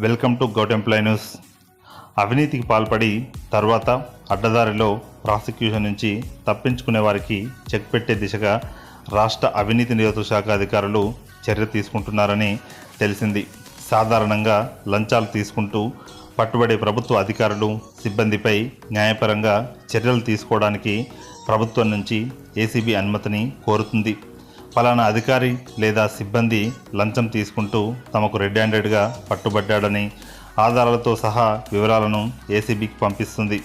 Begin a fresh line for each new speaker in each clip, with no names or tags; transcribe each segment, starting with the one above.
Welcome to govt employ news. అవినీతికి పాల్పడి తర్వాత అడ్డదారిలో ప్రాసిక్యూషన్ నుంచి తప్పించుకునే వారికి చెక్ పెట్టే దిశగా రాష్ట్ర అవినీతి నిరోధక శాఖ అధికారులు చర్య తీసుకుంటున్నారని తెలిసింది. సాధారణంగా లంచాలు తీసుకుంటూ పట్టుబడే ప్రభుత్వ అధికారులు సిబ్బందిపై న్యాయపరంగా చర్యలు తీసుకోవడానికి ప్రభుత్వం నుంచి ఏసీబీ అనుమతిని కోరుతుంది. ఫలానా అధికారి లేదా సిబ్బంది లంచం తీసుకుంటూ తమకు రెడ్ హ్యాండెడ్గా పట్టుబడ్డాడని ఆధారాలతో సహా వివరాలను ఏసీబీకి పంపిస్తుంది.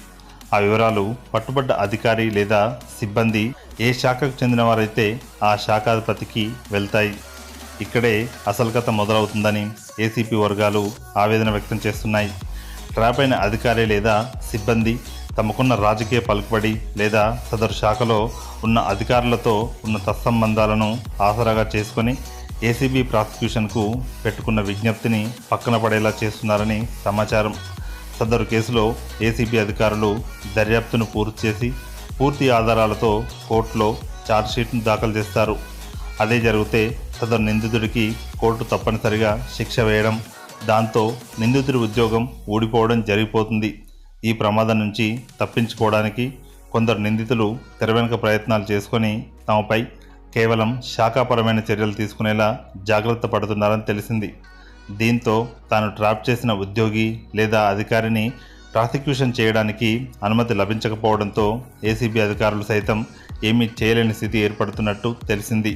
ఆ వివరాలు పట్టుబడ్డ అధికారి లేదా సిబ్బంది ఏ శాఖకు చెందినవారైతే ఆ శాఖాధిపతికి వెళ్తాయి. ఇక్కడే అసలు కథ మొదలవుతుందని ఏసీపీ వర్గాలు ఆవేదన వ్యక్తం చేస్తున్నాయి. ట్రాప్ అయిన అధికారి లేదా సిబ్బంది తమకున్న రాజకీయ పలుకుబడి లేదా సదరు శాఖలో ఉన్న అధికారులతో ఉన్న తత్సంబంధాలను ఆసరాగా చేసుకొని ఏసీబీ ప్రాసిక్యూషన్కు పెట్టుకున్న విజ్ఞప్తిని పక్కన పడేలా చేస్తున్నారని సమాచారం. సదరు కేసులో ఏసీబీ అధికారులు దర్యాప్తును పూర్తి చేసి పూర్తి ఆధారాలతో కోర్టులో ఛార్జ్షీట్ను దాఖలు చేస్తారు. అదే జరిగితే సదరు నిందితుడికి కోర్టు తప్పనిసరిగా శిక్ష వేయడం దాంతో నిందితుడి ఉద్యోగం ఊడిపోవడం జరిగిపోతుంది. ఈ ప్రమాదం నుంచి తప్పించుకోవడానికి కొందరు నిందితులు తెరవెనుక ప్రయత్నాలు చేసుకొని తమపై కేవలం శాఖాపరమైన చర్యలు తీసుకునేలా జాగ్రత్త పడుతున్నారని తెలిసింది. దీంతో తాను ట్రాప్ చేసిన ఉద్యోగి లేదా అధికారిని ప్రాసిక్యూషన్ చేయడానికి అనుమతి లభించకపోవడంతో ఏసీబీ అధికారులు సైతం ఏమీ చేయలేని స్థితి ఏర్పడుతున్నట్టు తెలిసింది.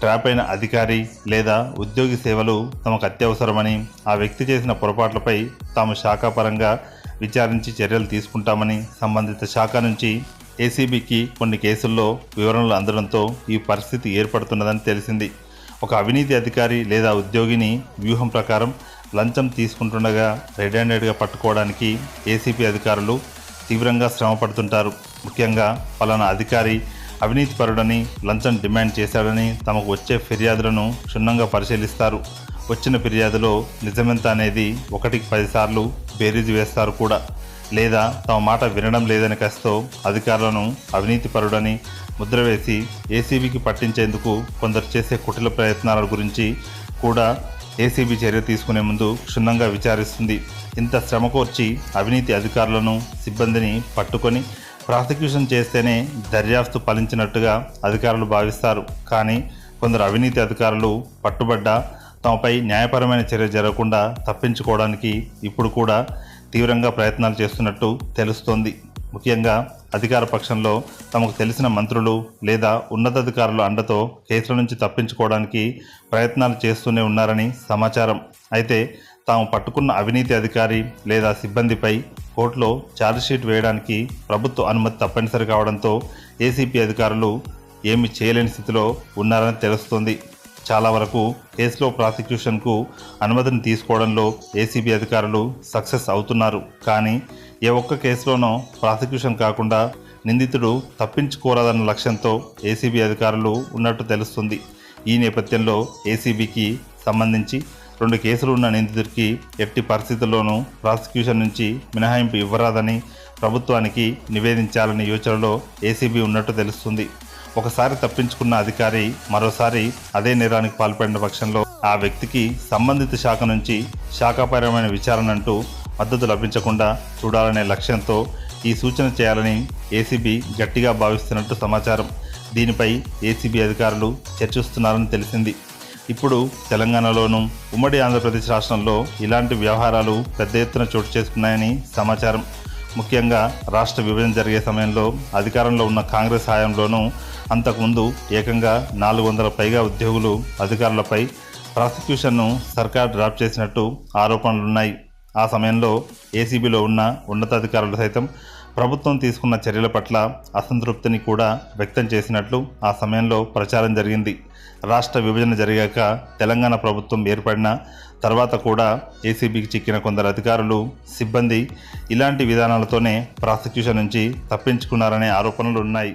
ట్రాప్ అయిన అధికారి లేదా ఉద్యోగి సేవలు తమకు అత్యవసరమని ఆ వ్యక్తి చేసిన పొరపాట్లపై తాము శాఖాపరంగా విచారించి చర్యలు తీసుకుంటామని సంబంధిత శాఖ నుంచి ఏసీబీకి కొన్ని కేసుల్లో వివరణలు అందడంతో ఈ పరిస్థితి ఏర్పడుతున్నదని తెలిసింది. ఒక అవినీతి అధికారి లేదా ఉద్యోగిని వ్యూహం ప్రకారం లంచం తీసుకుంటుండగా రెడ్ హ్యాండెడ్గా పట్టుకోవడానికి ఏసీపీ అధికారులు తీవ్రంగా శ్రమ పడుతుంటారు. ముఖ్యంగా పలానా అధికారి అవినీతిపరుడని లంచం డిమాండ్ చేశాడని తమకు వచ్చే ఫిర్యాదులను క్షుణ్ణంగా పరిశీలిస్తారు. వచ్చిన ఫిర్యాదులో నిజమెంత అనేది ఒకటికి పదిసార్లు బేరీజు వేస్తారు కూడా. లేదా తమ మాట వినడం లేదని కసితో అధికారులను అవినీతిపరుడని ముద్ర వేసి ఏసీబీకి పట్టించేందుకు కొందరు చేసే కుటిల ప్రయత్నాల గురించి కూడా ఏసీబీ చర్య తీసుకునే ముందు క్షుణ్ణంగా విచారిస్తుంది. ఇంత శ్రమ కోర్చి అవినీతి అధికారులను సిబ్బందిని పట్టుకొని ప్రాసిక్యూషన్ చేస్తేనే దర్యాప్తు ఫలించినట్టుగా అధికారులు భావిస్తారు. కానీ కొందరు అవినీతి అధికారులు పట్టుబడ్డ తమపై న్యాయపరమైన చర్య జరగకుండా తప్పించుకోవడానికి ఇప్పుడు కూడా తీవ్రంగా ప్రయత్నాలు చేస్తున్నట్టు తెలుస్తోంది. ముఖ్యంగా అధికార పక్షంలో తమకు తెలిసిన మంత్రులు లేదా ఉన్నతాధికారుల అండతో కేసుల నుంచి తప్పించుకోవడానికి ప్రయత్నాలు చేస్తూనే ఉన్నారని సమాచారం. అయితే తాము పట్టుకున్న అవినీతి అధికారి లేదా సిబ్బందిపై కోర్టులో ఛార్జ్షీట్ వేయడానికి ప్రభుత్వ అనుమతి తప్పనిసరి కావడంతో ఏసీపీ అధికారులు ఏమి చేయలేని స్థితిలో ఉన్నారని తెలుస్తోంది. చాలా వరకు కేసులో ప్రాసిక్యూషన్కు అనుమతిని తీసుకోవడంలో ఏసీబీ అధికారులు సక్సెస్ అవుతున్నారు. కానీ ఏ ఒక్క కేసులోనో ప్రాసిక్యూషన్ కాకుండా నిందితుడు తప్పించుకోరాదన్న లక్ష్యంతో ఏసీబీ అధికారులు ఉన్నట్టు తెలుస్తుంది. ఈ నేపథ్యంలో ఏసీబీకి సంబంధించి రెండు కేసులు ఉన్న నిందితుడికి ఎట్టి పరిస్థితుల్లోనూ ప్రాసిక్యూషన్ నుంచి మినహాయింపు ఇవ్వరాదని ప్రభుత్వానికి నివేదించాలనే యోచనలో ఏసీబీ ఉన్నట్టు తెలుస్తుంది. ఒకసారి తప్పించుకున్న అధికారి మరోసారి అదే నేరానికి పాల్పడిన పక్షంలో ఆ వ్యక్తికి సంబంధిత శాఖ నుంచి శాఖాపరమైన విచారణ అంటూ మద్దతు లభించకుండా చూడాలనే లక్ష్యంతో ఈ సూచన చేయాలని ఏసీబీ గట్టిగా భావిస్తున్నట్టు సమాచారం. దీనిపై ఏసీబీ అధికారులు చర్చిస్తున్నారని తెలిసింది. ఇప్పుడు తెలంగాణలోనూ ఉమ్మడి ఆంధ్రప్రదేశ్ రాష్ట్రంలో ఇలాంటి వ్యవహారాలు పెద్ద ఎత్తున చోటు చేసుకున్నాయని సమాచారం. ముఖ్యంగా రాష్ట్ర విభజన జరిగే సమయంలో అధికారంలో ఉన్న కాంగ్రెస్ హయాంలోనూ అంతకుముందు ఏకంగా నాలుగు వందల పైగా ఉద్యోగులు అధికారులపై ప్రాసిక్యూషన్ను సర్కార్ డ్రాప్ చేసినట్టు ఆరోపణలున్నాయి. ఆ సమయంలో ఏసీబీలో ఉన్న ఉన్నతాధికారులు సైతం ప్రభుత్వం తీసుకున్న చర్యల పట్ల అసంతృప్తిని కూడా వ్యక్తం చేసినట్లు ఆ సమయంలో ప్రచారం జరిగింది. రాష్ట్ర విభజన జరిగాక తెలంగాణ ప్రభుత్వం ఏర్పడిన తర్వాత కూడా ఏసీబీకి చిక్కిన కొందరు అధికారులు సిబ్బంది ఇలాంటి విధానాలతోనే ప్రాసిక్యూషన్ నుంచి తప్పించుకున్నారనే ఆరోపణలు ఉన్నాయి.